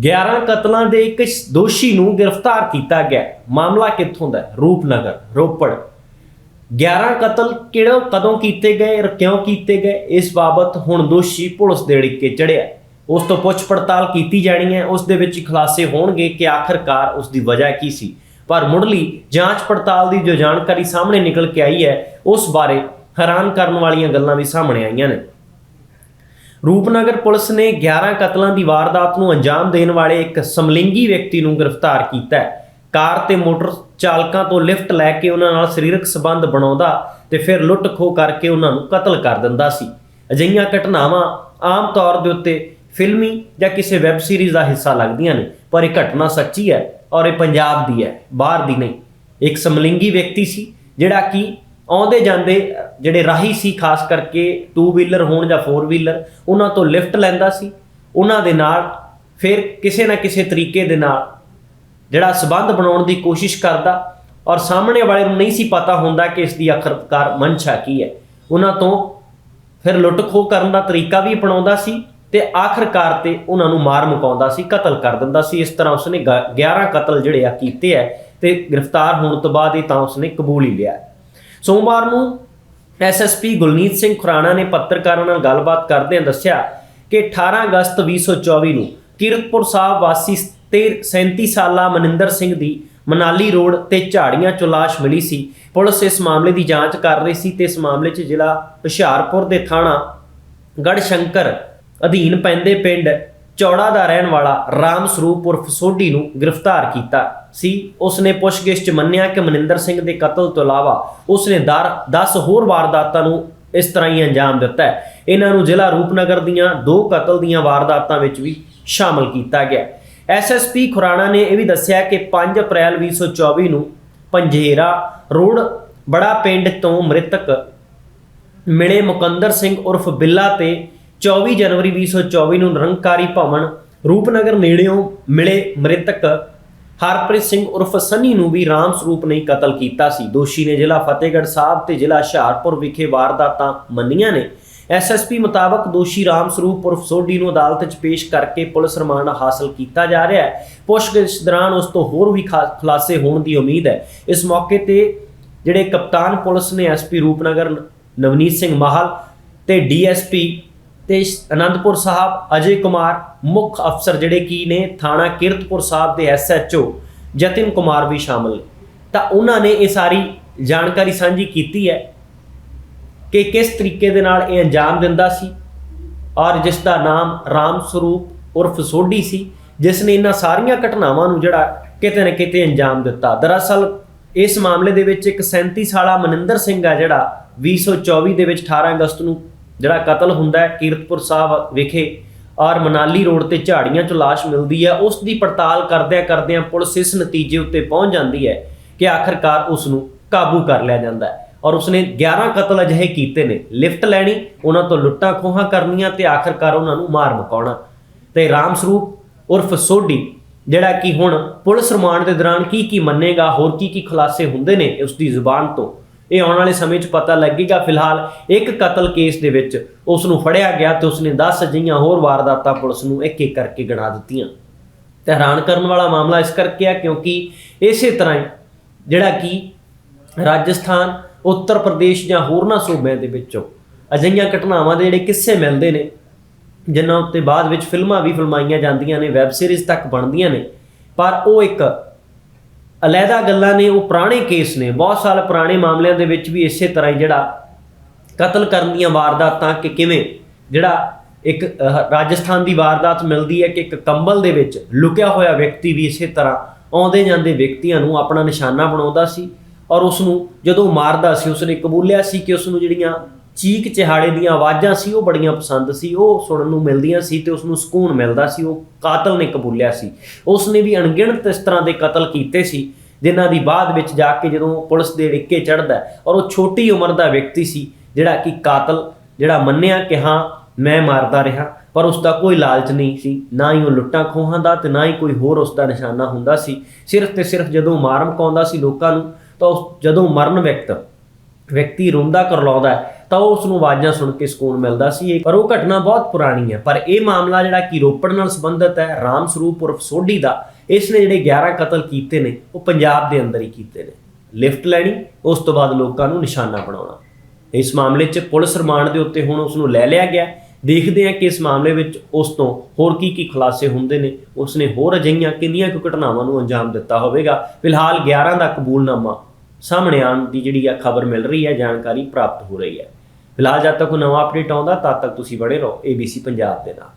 11 ਕਤਲਾਂ ਦੇ ਇੱਕ ਦੋਸ਼ੀ ਨੂੰ ਗ੍ਰਿਫਤਾਰ ਕੀਤਾ ਗਿਆ। ਮਾਮਲਾ ਕਿੱਥੋਂ ਦਾ ਰੂਪਨਗਰ, ਰੋਪੜ। 11 ਕਤਲ ਕਿਹੜਾ ਕਦੋਂ ਕੀਤੇ ਗਏ ਔਰ ਕਿਉਂ ਕੀਤੇ ਗਏ? ਇਸ ਬਾਬਤ ਹੁਣ ਦੋਸ਼ੀ ਪੁਲਿਸ ਦੇ ਅੜਿੱਕੇ ਚੜਿਆ ਉਸ ਤੋਂ ਪੁੱਛ ਪੜਤਾਲ ਕੀਤੀ ਜਾਣੀ ਹੈ। ਉਸ ਦੇ ਵਿੱਚ ਖੁਲਾਸੇ ਹੋਣਗੇ ਕਿ ਆਖਰਕਾਰ ਉਸ ਦੀ ਵਜ੍ਹਾ ਕੀ ਸੀ। ਪਰ ਮੁੱਢਲੀ ਜਾਂਚ ਪੜਤਾਲ ਦੀ ਜੋ ਜਾਣਕਾਰੀ ਸਾਹਮਣੇ ਨਿਕਲ ਕੇ ਆਈ ਹੈ, ਉਸ ਬਾਰੇ ਹੈਰਾਨ ਕਰਨ ਵਾਲੀਆਂ ਗੱਲਾਂ ਵੀ ਸਾਹਮਣੇ ਆਈਆਂ ਨੇ। ਰੂਪਨਗਰ ਪੁਲਿਸ ਨੇ 11 ਕਤਲਾਂ ਦੀ ਵਾਰਦਾਤ ਨੂੰ ਅੰਜਾਮ ਦੇਣ ਵਾਲੇ ਇੱਕ ਸਮਲਿੰਗੀ ਵਿਅਕਤੀ ਨੂੰ ਗ੍ਰਿਫਤਾਰ ਕੀਤਾ ਹੈ। ਕਾਰ ਤੇ ਮੋਟਰ ਚਾਲਕਾਂ ਤੋਂ ਲਿਫਟ ਲੈ ਕੇ ਉਹਨਾਂ ਨਾਲ ਸਰੀਰਕ ਸੰਬੰਧ ਬਣਾਉਂਦਾ ਤੇ ਫਿਰ ਲੁੱਟ ਖੋਹ ਕਰਕੇ ਉਹਨਾਂ ਨੂੰ ਕਤਲ ਕਰ ਦਿੰਦਾ ਸੀ। ਅਜਿਹੀਆਂ ਘਟਨਾਵਾਂ ਆਮ ਤੌਰ ਦੇ ਉੱਤੇ ਫਿਲਮੀ ਜਾਂ ਕਿਸੇ ਵੈਬ ਸੀਰੀਜ਼ ਦਾ ਹਿੱਸਾ ਲੱਗਦੀਆਂ ਨੇ, ਪਰ ਇਹ ਘਟਨਾ ਸੱਚੀ ਹੈ ਔਰ ਇਹ ਪੰਜਾਬ ਦੀ ਹੈ, ਬਾਹਰ ਦੀ ਨਹੀਂ। ਇੱਕ ਸਮਲਿੰਗੀ ਵਿਅਕਤੀ ਸੀ, ਜਿਹੜਾ ਕਿ ਆਉਂਦੇ ਜਾਂਦੇ ਜਿਹੜੇ ਰਾਹੀ ਸੀ, ਖਾਸ ਕਰਕੇ 2 ਵੀਲਰ ਹੋਣ ਜਾਂ 4 ਵੀਲਰ ਉਹਨਾਂ ਤੋਂ ਲਿਫਟ ਲੈਂਦਾ ਸੀ। ਉਹਨਾਂ ਦੇ ਨਾਲ ਫਿਰ ਕਿਸੇ ਨਾ ਕਿਸੇ ਤਰੀਕੇ ਦੇ ਨਾਲ ਜਿਹੜਾ ਸਬੰਧ ਬਣਾਉਣ ਦੀ ਕੋਸ਼ਿਸ਼ ਕਰਦਾ ਔਰ ਸਾਹਮਣੇ ਵਾਲੇ ਨੂੰ ਨਹੀਂ ਸੀ ਪਤਾ ਹੁੰਦਾ ਕਿ ਇਸ ਦੀ ਆਖਰਕਾਰ ਮਨਸ਼ਾ ਕੀ ਹੈ। ਉਹਨਾਂ ਤੋਂ ਫਿਰ ਲੁੱਟ ਖੋਹ ਕਰਨ ਦਾ ਤਰੀਕਾ ਵੀ ਅਪਣਾਉਂਦਾ ਸੀ ਤੇ ਆਖਰਕਾਰ ਤੇ ਉਹਨਾਂ ਨੂੰ ਮਾਰ ਮੁਕਾਉਂਦਾ ਸੀ, ਕਤਲ ਕਰ ਦਿੰਦਾ ਸੀ। ਇਸ ਤਰ੍ਹਾਂ ਉਸਨੇ ਗ- 11 ਕਤਲ ਜਿਹੜੇ ਆ ਕੀਤੇ ਐ ਤੇ ਗ੍ਰਿਫਤਾਰ ਹੋਣ ਤੋਂ ਬਾਅਦ ਇਹ ਤਾਂ ਉਸਨੇ ਕਬੂਲ ਹੀ ਲਿਆ ਸੋਮਵਾਰ ਨੂੰ ਐਸਐਸਪੀ ਗੁਲਨੀਤ ਸਿੰਘ ਖੁਰਾਣਾ ਨੇ ਪੱਤਰਕਾਰਾਂ ਨਾਲ ਗੱਲਬਾਤ ਕਰਦਿਆਂ ਦੱਸਿਆ ਕਿ 18 ਅਗਸਤ 2024 ਨੂੰ ਕੀਰਤਪੁਰ ਸਾਹਿਬ ਵਾਸੀ 37 ਸਾਲਾ ਮਨਿੰਦਰ ਸਿੰਘ ਦੀ ਮਨਾਲੀ ਰੋਡ ਤੇ ਝਾੜੀਆਂ ਚੋਂ ਲਾਸ਼ ਮਿਲੀ ਸੀ। ਪੁਲਿਸ ਇਸ ਮਾਮਲੇ ਦੀ ਜਾਂਚ ਕਰ ਰਹੀ ਸੀ ਤੇ ਇਸ ਮਾਮਲੇ 'ਚ ਜ਼ਿਲ੍ਹਾ ਹੁਸ਼ਿਆਰਪੁਰ ਦੇ ਥਾਣਾ ਗੜਸ਼ੰਕਰ ਅਧੀਨ ਪੈਂਦੇ ਪਿੰਡ ਚੌੜਾ ਦਾ ਰਹਿਣ ਵਾਲਾ ਰਾਮ ਸਰੂਪ ਉਰਫ ਸੋਢੀ ਨੂੰ ਗ੍ਰਿਫਤਾਰ ਕੀਤਾ ਸੀ। ਉਸਨੇ ਪੁੱਛਗਿੱਛ 'ਚ ਮੰਨਿਆ ਕਿ ਮਨਿੰਦਰ ਸਿੰਘ ਦੇ ਕਤਲ ਤੋਂ ਇਲਾਵਾ ਉਸਨੇ ਦਰ 10 ਹੋਰ ਵਾਰਦਾਤਾਂ ਨੂੰ ਇਸ ਤਰ੍ਹਾਂ ਹੀ ਅੰਜਾਮ ਦਿੱਤਾ ਇਹਨਾਂ ਨੂੰ ਜ਼ਿਲ੍ਹਾ ਰੂਪਨਗਰ ਦੀਆਂ ਦੋ ਕਤਲ ਦੀਆਂ ਵਾਰਦਾਤਾਂ ਵਿੱਚ ਵੀ ਸ਼ਾਮਲ ਕੀਤਾ ਗਿਆ ਐਸਐਸਪੀ ਖੁਰਾਣਾ ਨੇ ਇਹ ਵੀ ਦੱਸਿਆ ਕਿ 5 ਅਪ੍ਰੈਲ 2024 ਨੂੰ ਪੰਜੇਰਾ ਰੋਡ ਬੜਾ ਪਿੰਡ ਤੋਂ ਮ੍ਰਿਤਕ ਮਿਲੇ ਮੁਕੰਦਰ ਸਿੰਘ ਉਰਫ ਬਿੱਲਾ ਤੇ 24 ਜਨਵਰੀ 2024 ਨੂੰ ਨਿਰੰਕਾਰੀ ਭਵਨ ਰੂਪਨਗਰ ਨੇੜਿਓਂ ਮਿਲੇ ਮ੍ਰਿਤਕ ਹਰਪ੍ਰੀਤ ਸਿੰਘ ਉਰਫ ਸੰਨੀ ਨੂੰ ਵੀ ਰਾਮ ਸਰੂਪ ਨੇ ਕਤਲ ਕੀਤਾ ਸੀ। ਦੋਸ਼ੀ ਨੇ ਜ਼ਿਲ੍ਹਾ ਫਤਿਹਗੜ੍ਹ ਸਾਹਿਬ ਤੇ ਜ਼ਿਲ੍ਹਾ ਹੁਸ਼ਿਆਰਪੁਰ ਵਿਖੇ ਵਾਰਦਾਤਾਂ ਮੰਨੀਆਂ ਨੇ। ਐਸਐਸਪੀ ਮੁਤਾਬਕ ਦੋਸ਼ੀ ਰਾਮ ਸਰੂਪ ਉਰਫ ਸੋਢੀ ਨੂੰ ਅਦਾਲਤ 'ਚ ਪੇਸ਼ ਕਰਕੇ ਪੁਲਿਸ ਰਿਮਾਂਡ ਹਾਸਲ ਕੀਤਾ ਜਾ ਰਿਹਾ ਹੈ। ਪੁੱਛਗਿੱਛ ਦੌਰਾਨ ਉਸ ਤੋਂ ਹੋਰ ਵੀ ਖਾ- ਖੁਲਾਸੇ ਹੋਣ ਦੀ ਉਮੀਦ ਹੈ। ਇਸ ਮੌਕੇ ਤੇ ਜਿਹੜੇ ਕਪਤਾਨ ਪੁਲਿਸ ਨੇ ਐਸਪੀ ਰੂਪਨਗਰ ਨਵਨੀਤ ਸਿੰਘ ਮਾਹਲ ਤੇ ਡੀਐਸਪੀ ਤੇ ਅਨੰਦਪੁਰ ਸਾਹਿਬ ਅਜੇ ਕੁਮਾਰ ਮੁੱਖ ਅਫਸਰ ਜਿਹੜੇ ਕੀ ਨੇ, ਥਾਣਾ ਕੀਰਤਪੁਰ ਸਾਹਿਬ ਦੇ ਐਸਐਚਓ ਜਤਿਨ ਕੁਮਾਰ ਵੀ ਸ਼ਾਮਲ ਨੇ। ਤਾਂ ਉਹਨਾਂ ਨੇ ਇਹ ਸਾਰੀ ਜਾਣਕਾਰੀ ਸਾਂਝੀ ਕੀਤੀ ਹੈ ਕਿ ਕਿਸ ਤਰੀਕੇ ਦੇ ਨਾਲ ਇਹ ਅੰਜਾਮ ਦਿੰਦਾ ਸੀ ਔਰ ਜਿਸ ਦਾ ਨਾਮ ਰਾਮ ਸਰੂਪ ਉਰਫ ਸੋਢੀ ਸੀ, ਜਿਸ ਨੇ ਇਹਨਾਂ ਸਾਰੀਆਂ ਘਟਨਾਵਾਂ ਨੂੰ ਜਿਹੜਾ ਕਿਤੇ ਨਾ ਕਿਤੇ ਅੰਜਾਮ ਦਿੱਤਾ। ਦਰਅਸਲ ਇਸ ਮਾਮਲੇ ਦੇ ਵਿੱਚ ਇੱਕ 37 ਸਾਲਾ ਮਨਿੰਦਰ ਸਿੰਘ ਆ ਜਿਹੜਾ 2024 ਦੇ ਵਿੱਚ 18 ਅਗਸਤ ਨੂੰ ਜਿਹੜਾ ਕਤਲ ਹੁੰਦਾ ਹੈ, ਕੀਰਤਪੁਰ ਸਾਹਿਬ ਵਿਖੇ, ਔਰ ਮਨਾਲੀ ਰੋਡ ਤੇ ਝਾੜੀਆਂ 'ਚ ਲਾਸ਼ ਮਿਲਦੀ ਹੈ, ਉਸ ਦੀ ਪੜਤਾਲ ਕਰਦਿਆਂ ਕਰਦਿਆਂ ਪੁਲਿਸ ਇਸ ਨਤੀਜੇ ਉੱਤੇ ਪਹੁੰਚ ਜਾਂਦੀ ਹੈ ਕਿ ਆਖਰਕਾਰ ਉਸ ਨੂੰ ਕਾਬੂ ਕਰ ਲਿਆ ਜਾਂਦਾ ਹੈ। ਔਰ ਉਸਨੇ 11 ਕਤਲ ਅਜਿਹੇ ਕੀਤੇ ਨੇ, ਲਿਫਟ ਲੈਣੀ, ਉਹਨਾਂ ਤੋਂ ਲੁੱਟਾਂ ਖੋਹਾਂ ਕਰਨੀਆਂ ਤੇ ਆਖਰਕਾਰ ਉਹਨਾਂ ਨੂੰ ਮਾਰ ਮੁਕਾਉਣਾ। ਤੇ ਰਾਮ ਸਰੂਪ ਉਰਫ ਸੋਢੀ, ਜਿਹੜਾ ਕਿ ਹੁਣ ਪੁਲਿਸ ਰਿਮਾਂਡ ਦੇ ਦੌਰਾਨ ਕੀ ਕੀ ਮੰਨੇਗਾ, ਹੋਰ ਕੀ ਕੀ ਖੁਲਾਸੇ ਹੁੰਦੇ ਨੇ, ਉਸ ਦੀ ਜ਼ੁਬਾਨ ਤੋਂ ਇਹ ਆਉਣ ਵਾਲੇ ਸਮੇਂ 'ਚ ਪਤਾ ਲੱਗੇਗਾ। ਫਿਲਹਾਲ ਇੱਕ ਕਤਲ ਕੇਸ ਦੇ ਵਿੱਚ ਉਸ ਨੂੰ ਫੜਿਆ ਗਿਆ ਤੇ ਉਸਨੇ 10 ਅਜਿਹੀਆਂ ਹੋਰ ਵਾਰਦਾਤਾਂ ਪੁਲਿਸ ਨੂੰ ਇੱਕ ਇੱਕ ਕਰਕੇ ਗਿਣਾ ਦਿੱਤੀਆਂ। ਤੇ ਹੈਰਾਨ ਕਰਨ ਵਾਲਾ ਮਾਮਲਾ ਇਸ ਕਰਕੇ ਆ ਕਿਉਂਕਿ ਇਸੇ ਤਰ੍ਹਾਂ ਹੀ ਜਿਹੜਾ ਕਿ ਰਾਜਸਥਾਨ, ਉੱਤਰ ਪ੍ਰਦੇਸ਼ ਜਾਂ ਹੋਰਨਾਂ ਸੂਬਿਆਂ ਦੇ ਵਿੱਚੋਂ ਅਜਿਹੀਆਂ ਘਟਨਾਵਾਂ ਦੇ ਜਿਹੜੇ ਕਿੱਸੇ ਮਿਲਦੇ ਨੇ, ਜਿਨ੍ਹਾਂ ਉੱਤੇ ਬਾਅਦ ਵਿੱਚ ਫਿਲਮਾਂ ਵੀ ਫਿਲਮਾਈਆਂ ਜਾਂਦੀਆਂ ਨੇ, ਵੈਬ ਸੀਰੀਜ਼ ਤੱਕ ਬਣਦੀਆਂ ਨੇ, ਪਰ ਉਹ ਇੱਕ ਅਲੱਗਾ ਗੱਲਾਂ ਨੇ, ਉਹ ਪੁਰਾਣੇ ਕੇਸ ਨੇ। ਬਹੁਤ ਸਾਲ ਪੁਰਾਣੇ ਮਾਮਲਿਆਂ ਦੇ ਵਿੱਚ ਵੀ ਇਸੇ ਤਰ੍ਹਾਂ ਹੀ ਜਿਹੜਾ ਕਤਲ ਕਰਨ ਦੀਆਂ ਵਾਰਦਾਤਾਂ ਕਿ ਕਿਵੇਂ ਜਿਹੜਾ ਇੱਕ ਰਾਜਸਥਾਨ ਦੀ ਵਾਰਦਾਤ ਮਿਲਦੀ ਹੈ ਕਿ ਇੱਕ ਕੰਬਲ ਦੇ ਵਿੱਚ ਲੁਕਿਆ ਹੋਇਆ ਵਿਅਕਤੀ ਵੀ ਇਸੇ ਤਰ੍ਹਾਂ ਆਉਂਦੇ ਜਾਂਦੇ ਵਿਅਕਤੀਆਂ ਨੂੰ ਆਪਣਾ ਨਿਸ਼ਾਨਾ ਬਣਾਉਂਦਾ ਸੀ ਔਰ ਉਸ ਨੂੰ ਜਦੋਂ ਮਾਰਦਾ ਸੀ, ਉਸਨੇ ਕਬੂਲਿਆ ਸੀ ਕਿ ਉਸ ਨੂੰ ਜਿਹੜੀਆਂ ਚੀਕ ਚਿਹਾੜੇ ਦੀਆਂ ਆਵਾਜ਼ਾਂ ਸੀ, ਉਹ ਬੜੀਆਂ ਪਸੰਦ ਸੀ, ਉਹ ਸੁਣਨ ਨੂੰ ਮਿਲਦੀਆਂ ਸੀ ਤੇ ਉਸ ਨੂੰ ਸਕੂਨ ਮਿਲਦਾ ਸੀ, ਉਹ ਕਾਤਲ ਨੇ ਕਬੂਲਿਆ ਸੀ। ਉਸ ਨੇ ਵੀ ਅਣਗਿਣਤ ਇਸ ਤਰ੍ਹਾਂ ਦੇ ਕਤਲ ਕੀਤੇ ਸੀ, ਜਿਨ੍ਹਾਂ ਦੀ ਬਾਅਦ ਵਿੱਚ ਜਾ ਕੇ ਜਦੋਂ ਪੁਲਿਸ ਦੇ ਡਿੱਕੇ ਚੜਦਾ ਔਰ ਉਹ ਛੋਟੀ ਉਮਰ ਦਾ ਵਿਅਕਤੀ ਸੀ, ਜਿਹੜਾ ਕਿ ਕਾਤਲ, ਜਿਹੜਾ ਮੰਨਿਆ ਕਿ ਹਾਂ, ਮੈਂ ਮਾਰਦਾ ਰਿਹਾ, ਪਰ ਉਸ ਦਾ ਕੋਈ ਲਾਲਚ ਨਹੀਂ ਸੀ, ਨਾ ਹੀ ਉਹ ਲੁੱਟਾਂ ਖੋਹਾਂ ਦਾ ਤੇ ਨਾ ਹੀ ਕੋਈ ਹੋਰ ਉਸ ਦਾ ਨਿਸ਼ਾਨਾ ਹੁੰਦਾ ਸੀ। ਸਿਰਫ ਤੇ ਸਿਰਫ ਜਦੋਂ ਮਾਰ ਮਕਾਉਂਦਾ ਸੀ ਲੋਕਾਂ ਨੂੰ, ਤਾਂ ਉਸ ਜਦੋਂ ਮਰਨ ਵਿਅਕਤ ਵਿਅਕਤੀ ਰੋਂਦਾ ਕਰਲਾਉਂਦਾ ਤਾਂ ਉਸ ਨੂੰ ਆਵਾਜ਼ਾਂ ਸੁਣ ਕੇ ਸਕੂਨ ਮਿਲਦਾ ਸੀ। ਇਹ- ਪਰ ਉਹ ਘਟਨਾ ਬਹੁਤ ਪੁਰਾਣੀ ਹੈ। ਪਰ ਇਹ ਮਾਮਲਾ ਜਿਹੜਾ ਕਿ ਰੋਪੜ ਨਾਲ ਸੰਬੰਧਿਤ ਹੈ, ਰਾਮ ਸਰੂਪ ਉਰਫ ਸੋਢੀ ਦਾ, ਇਸ ਨੇ ਜਿਹੜੇ 11 ਕਤਲ ਕੀਤੇ ਨੇ, ਉਹ ਪੰਜਾਬ ਦੇ ਅੰਦਰ ਹੀ ਕੀਤੇ ਨੇ। ਲਿਫਟ ਲੈਣੀ, ਉਸ ਤੋਂ ਬਾਅਦ ਲੋਕਾਂ ਨੂੰ ਨਿਸ਼ਾਨਾ ਬਣਾਉਣਾ। ਇਸ ਮਾਮਲੇ 'ਚ ਪੁਲਿਸ ਰਿਮਾਂਡ ਦੇ ਉੱਤੇ ਹੁਣ ਉਸ ਨੂੰ ਲੈ ਲਿਆ ਗਿਆ। ਦੇਖਦੇ ਹਾਂ ਕਿ ਇਸ ਮਾਮਲੇ ਵਿੱਚ ਉਸ ਤੋਂ ਹੋਰ ਕੀ ਕੀ ਖੁਲਾਸੇ ਹੁੰਦੇ ਨੇ। ਉਸ ਨੇ ਹੋਰ ਅਜਿਹੀਆਂ ਕਿੰਨੀਆਂ ਕੁ ਘਟਨਾਵਾਂ ਨੂੰ ਅੰਜਾਮ ਦਿੱਤਾ ਹੋਵੇਗਾ। ਫਿਲਹਾਲ 11 ਦਾ ਕਬੂਲਨਾਮਾ ਸਾਹਮਣੇ ਆਉਣ ਦੀ ਜਿਹੜੀ ਆ ਖਬਰ ਮਿਲ ਰਹੀ ਹੈ, ਜਾਣਕਾਰੀ ਪ੍ਰਾਪਤ ਹੋ ਰਹੀ ਹੈ। ਫਿਲਹਾਲ ਜਦ ਤੱਕ ਕੋਈ ਨਵਾਂ ਅਪਡੇਟ ਆਉਂਦਾ, ਤਦ ਤੱਕ ਤੁਸੀਂ ਬੜੇ ਰਹੋ ABC ਪੰਜਾਬ ਦੇ ਨਾਲ।